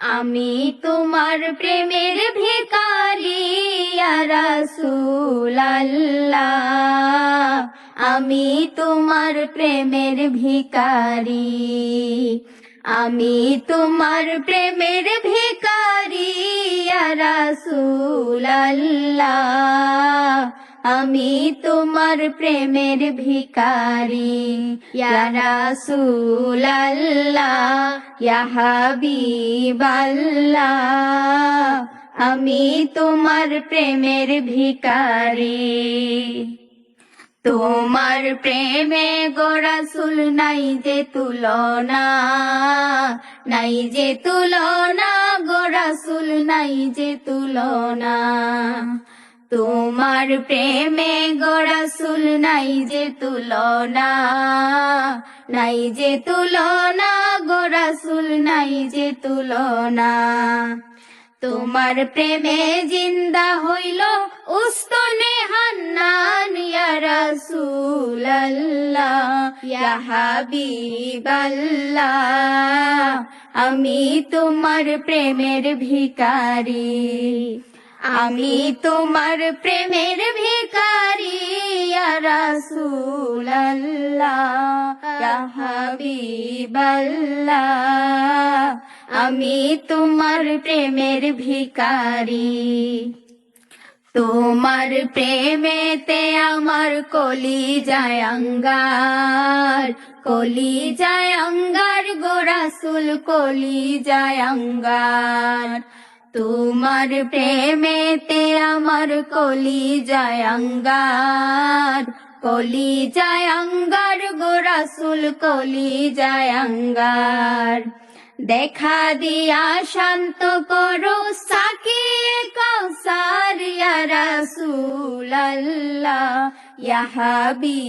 আমি তোমার প্রেমের ভিকারি রাসূলুল্লাহ। আমি তোমার প্রেমের ভিকারি আমি তোমার প্রেমের ভিকারি রাসূলুল্লাহ। আমি তোমার প্রেমের ভিকারি ইয়া রাসূলুল্লাহ। হাবিবাল্লাহ, আমি তোমার প্রেমের ভিকারি তোমার প্রেমে গোরাসুল নাই যে তুলনা, নাই যে তুলনা গোরাসুল নাই যে তুলনা। তোমার প্রেমে গোরাসুল নাই যে তুলনা নাই যে তুলনা গোরাসুল নাই যে তুলনা। তোমার প্রেমে জিন্দা হইল উস্তনে হান্নান আমি তোমার প্রেমের ভিকারি আমি তোমার প্রেমের ভিকারি ইয়া ইয়া হাবিবাল্লাহ, আমি তোমার প্রেমের ভিকারি তোমার প্রেমেতে আমার কলি যায় অঙ্গার কলি যায় অঙ্গার গোরাসুল কলি যায় অঙ্গার তোমার প্রেমেতে আমার কলি যায় অঙ্গার কলি যায় অঙ্গার গোরাসুল কলি যায় অঙ্গার দেখা দিয়া শান্ত করো সাকিয়ে কৌসার রাসূলুল্লাহ, ইয়া হাবিবাল্লাহ।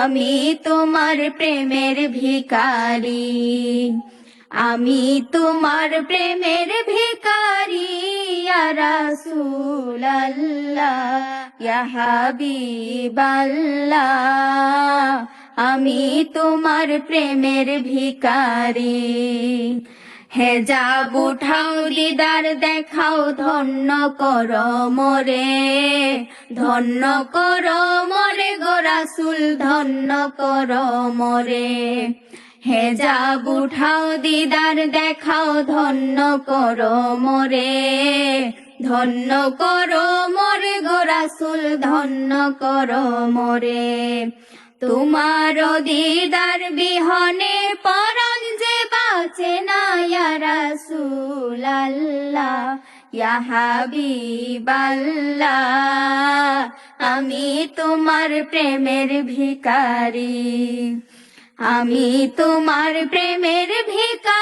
আমি তোমার প্রেমের ভিকারি আমি তোমার প্রেমের ভিকারি ইয়া রাসূলুল্লাহ। ইয়া হাবিবাল্লাহ, আমি তোমার প্রেমের ভিকারি হেজাব উঠাও দিদার, দেখাও ধন্য কর মোরে। ধন্য কর মোরে গোরাসুল ধন্য কর মোরে। হেজাব উঠাও দিদার, দেখাও ধন্য কর মোরে। ধন্য করো মোরে গোরাসুল ধন্য করো মোরে। তোমার দিদার বিহনে পরন যে বাঁচে না ইয়া রাসূলুল্লাহ ইয়া আমি তোমার প্রেমের ভিকারি আমি তোমার প্রেমের ভিকারি